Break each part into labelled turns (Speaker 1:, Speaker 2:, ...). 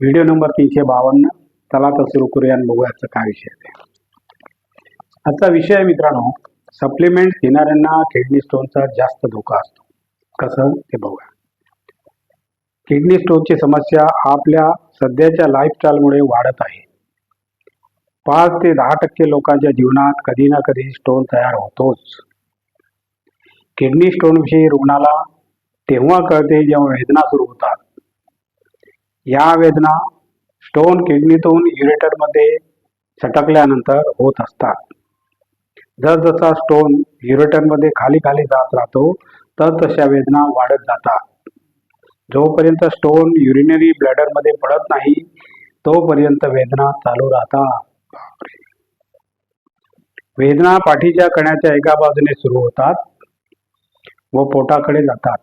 Speaker 1: Video number तीनशे बावन्न. चला तर सुरू करूया आणि बघूया आजचा काय विषय आहे. आजचा विषय आहे मित्रांनो सप्लिमेंट घेणाऱ्यांना किडनी स्टोनचा जास्त धोका असतो. कसं? ते बघूया. किडनी स्टोनची समस्या आपल्या सध्याच्या लाईफस्टाईलमुळे वाढत आहे. पाच ते दहा टक्के लोकांच्या जीवनात कधी ना कधी स्टोन तयार होतोच. किडनी स्टोनविषयी रुग्णाला तेव्हा कळते जेव्हा वेदना सुरू होतात. या वेदना स्टोन किडनीतून युरेटरमध्ये सटकल्यानंतर होत असतात. जसजसा स्टोन युरेटरमध्ये खाली खाली जात राहतो तर तशा वेदना वाढत जातात. जोपर्यंत स्टोन युरिनरी ब्लॅडरमध्ये पडत नाही तोपर्यंत वेदना चालू राहतात. वेदना पाठीच्या कण्याच्या एका बाजूने सुरू होतात व पोटाकडे जातात.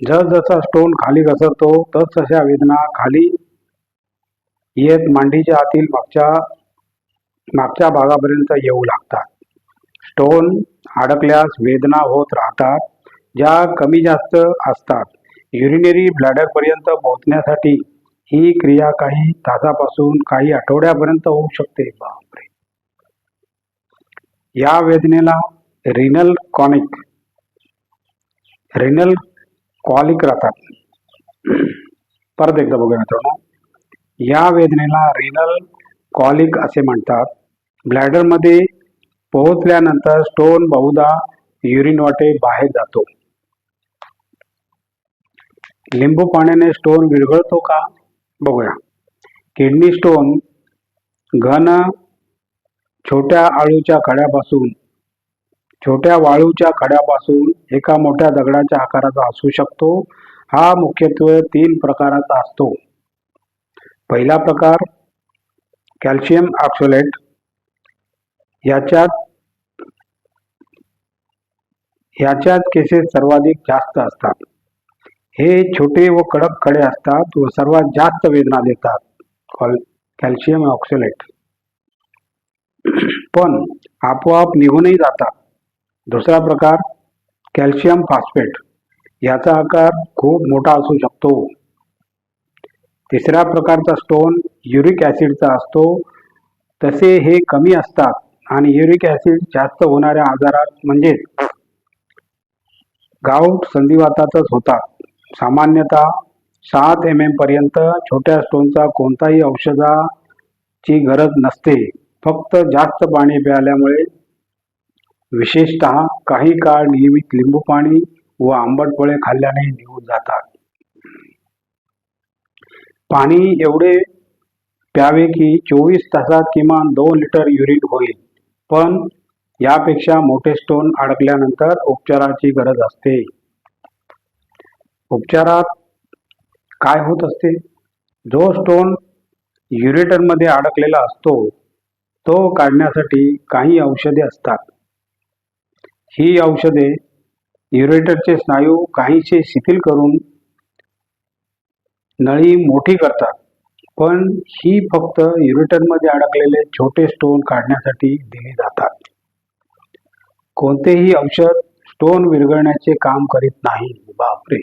Speaker 1: जसजसा स्टोन खाली घसरतो तस तशा वेदना खाली येत मांडीच्या आतील मागच्या मागच्या भागापर्यंत येऊ लागतात. स्टोन अडकल्यास वेदना होत राहतात ज्या कमी जास्त असतात. युरिनरी ब्लॅडरपर्यंत पोहोचण्यासाठी ही क्रिया काही तासापासून काही आठवड्यापर्यंत होऊ शकते. बापरे! या वेदनेला रिनल कॉनिक रिनल कॉलिक राहतात परत एकदा बघूया मित्रांनो. या वेदनेला रिनल कॉलिक असे म्हणतात. ब्लॅडरमध्ये पोहोचल्यानंतर स्टोन बहुधा युरिन वाटे बाहेर जातो. लिंबू पाण्याने स्टोन विरघळतो का? बघूया. किडनी स्टोन घन छोट्या आळूच्या खड्यापासून छोट्या वाळूच्या खड्यापासून एका मोठ्या दगडाच्या आकाराचा असू शकतो. हा मुख्यत्वे तीन प्रकाराचा असतो. पहिला प्रकार कॅल्शियम ऑक्सोलेट. याच्यात याच्यात केसेस सर्वाधिक जास्त असतात. हे छोटे व कडक खडे असतात व सर्वात जास्त वेदना देतात. Calcium oxalate. पण आपोआप निघूनही जातात. दुसरा प्रकार कॅल्शियम फॉस्फेट. याचा आकार खूप मोठा असू शकतो. तिसऱ्या प्रकारचा स्टोन युरिक ॲसिडचा असतो. तसे हे कमी असतात आणि युरिक ॲसिड जास्त होणाऱ्या आजारात म्हणजेच गाऊट संधिवातातच होतात. सामान्यतः सात एम एम पर्यंत छोट्या स्टोनचा कोणताही औषधाची गरज नसते. फक्त जास्त पाणी प्यायल्यामुळे विशेषतः काही काळ नियमित लिंबू पाणी व आंबट फळे खाल्ल्याने निघून जातात. पाणी एवढे प्यावे की चोवीस तासात किमान दोन लिटर युरिन होईल. पण यापेक्षा मोठे स्टोन अडकल्यानंतर उपचाराची गरज असते. उपचारात काय होत असते? जो स्टोन युरेटरमध्ये अडकलेला असतो तो काढण्यासाठी काही औषधे असतात. ही औषधे युरेटरचे स्नायू काहीसे शिथिल करून नळी मोठी करतात. पण ही फक्त युरेटरमध्ये अडकलेले छोटे स्टोन काढण्यासाठी दिली जातात. कोणतेही औषध स्टोन विरघळण्याचे काम करीत नाही. बापरे!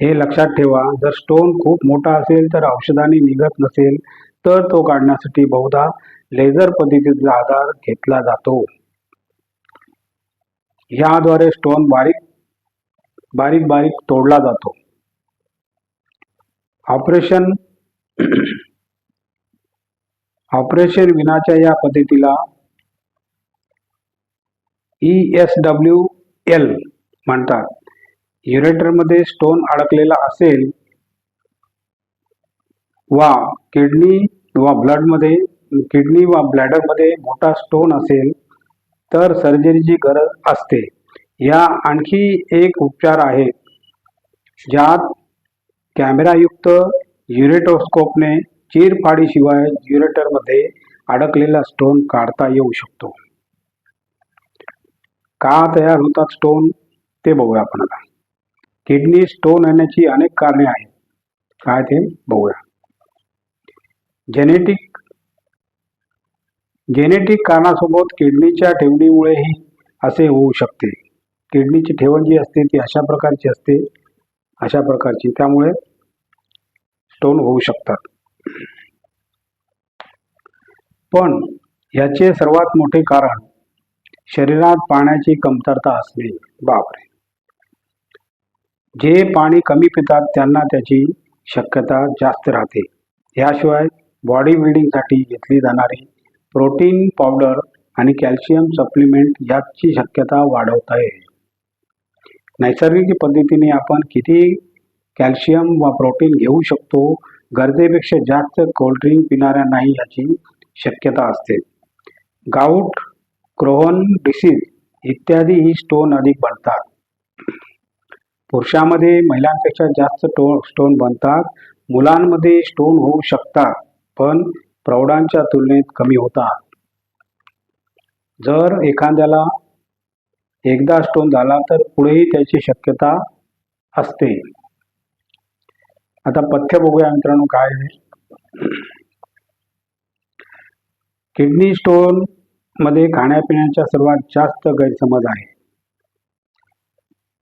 Speaker 1: हे लक्षात ठेवा जर स्टोन खूप मोठा असेल तर औषधाने निघत नसेल तर तो काढण्यासाठी बहुधा लेझर पद्धतीचा आधार घेतला जातो. याद्वारे स्टोन बारीक बारीक बारीक तोडला जातो. ऑपरेशन ऑपरेशन विनाच्या या पद्धतीला ई एस डब्ल्यू एल म्हणतात. युरेटरमध्ये स्टोन अडकलेला असेल वा किडनी वा ब्लडमध्ये किडनी वा ब्लॅडरमध्ये मोठा स्टोन असेल तर सर्जरीची गरज असते. या आणखी एक उपचार आहे ज्यात कॅमेरायुक्त युरेटोस्कोपने चिरफाडीशिवाय युरेटरमध्ये अडकलेला स्टोन काढता येऊ शकतो. का तयार होतात स्टोन ते बघूया आपण आता. किडनी स्टोन येण्याची अनेक कारणे आहेत. काय ते? बघूया. जेनेटिक जेनेटिक कारणासोबत किडनीच्या ठेवणीमुळेही असे होऊ शकते. किडनीची ठेवण जी असते ती अशा प्रकारची असते अशा प्रकारची. त्यामुळे स्टोन होऊ शकतात. पण याचे सर्वात मोठे कारण शरीरात पाण्याची कमतरता असणे. बापरे! जे पाणी कमी पितात त्यांना त्याची शक्यता जास्त राहते. याशिवाय बॉडी बिल्डिंगसाठी घेतली जाणारी प्रोटीन पावडर आणि कॅल्शियम सप्लिमेंट याची शक्यता वाढवता येईल. नैसर्गिक पद्धतीने आपण किती कॅल्शियम व प्रोटीन घेऊ शकतो गरजेपेक्षा जास्त कोल्ड्रिंक पिणाऱ्यांनाही याची शक्यता असते. गाऊट क्रोहन डिसीज इत्यादी ही स्टोन अधिक बनतात. पुरुषांमध्ये महिलांपेक्षा जास्त टो स्टोन बनतात. मुलांमध्ये स्टोन होऊ शकतात पण प्रौढांच्या तुलनेत कमी होतात. जर एखाद्याला एकदा स्टोन झाला तर पुढेही त्याची शक्यता असते. आता पथ्य बघूया मित्रांनो काय आहे. किडनी स्टोनमध्ये खाण्यापिण्याच्या सर्वात जास्त गैरसमज आहे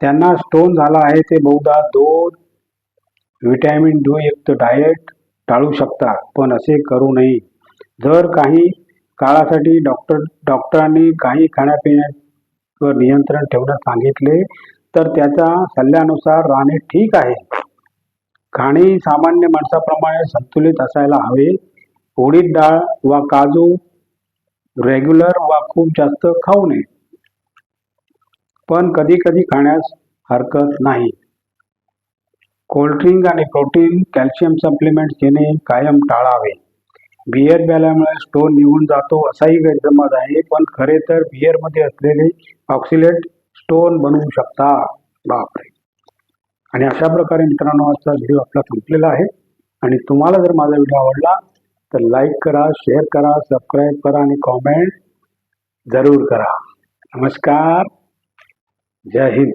Speaker 1: त्यांना स्टोन झाला आहे ते बहुधा दूध व्हिटॅमिन डी युक्त डाएट टाळू शकता. पण असे करू नये. जर काही काळासाठी डॉक्टर डॉक्टरांनी काही खाण्यापिण्यावर नियंत्रण ठेवण्यास सांगितले तर त्याच्या सल्ल्यानुसार राहणे ठीक आहे. खाणे सामान्य माणसाप्रमाणे संतुलित असायला हवे. उडीद डाळ वा काजू रेग्युलर वा खूप जास्त खाऊ नये. पण कधी कधी खाण्यास हरकत नाही. कोल्ड्रिंक आणि प्रोटीन कॅल्शियम सप्लिमेंट्स घेणे कायम टाळावे. बियर प्याल्यामुळे स्टोन निघून जातो असाही गैरसमज आहे पण खरे तर बियरमध्ये असलेले ऑक्सिलेट स्टोन बनवू शकता. बापरे. आणि अशा प्रकारे मित्रांनो आजचा व्हिडिओ आपला संपलेला आहे. आणि तुम्हाला जर माझा व्हिडिओ आवडला तर लाईक करा शेअर करा सबस्क्राईब करा आणि कॉमेंट जरूर करा. नमस्कार. जय हिंद.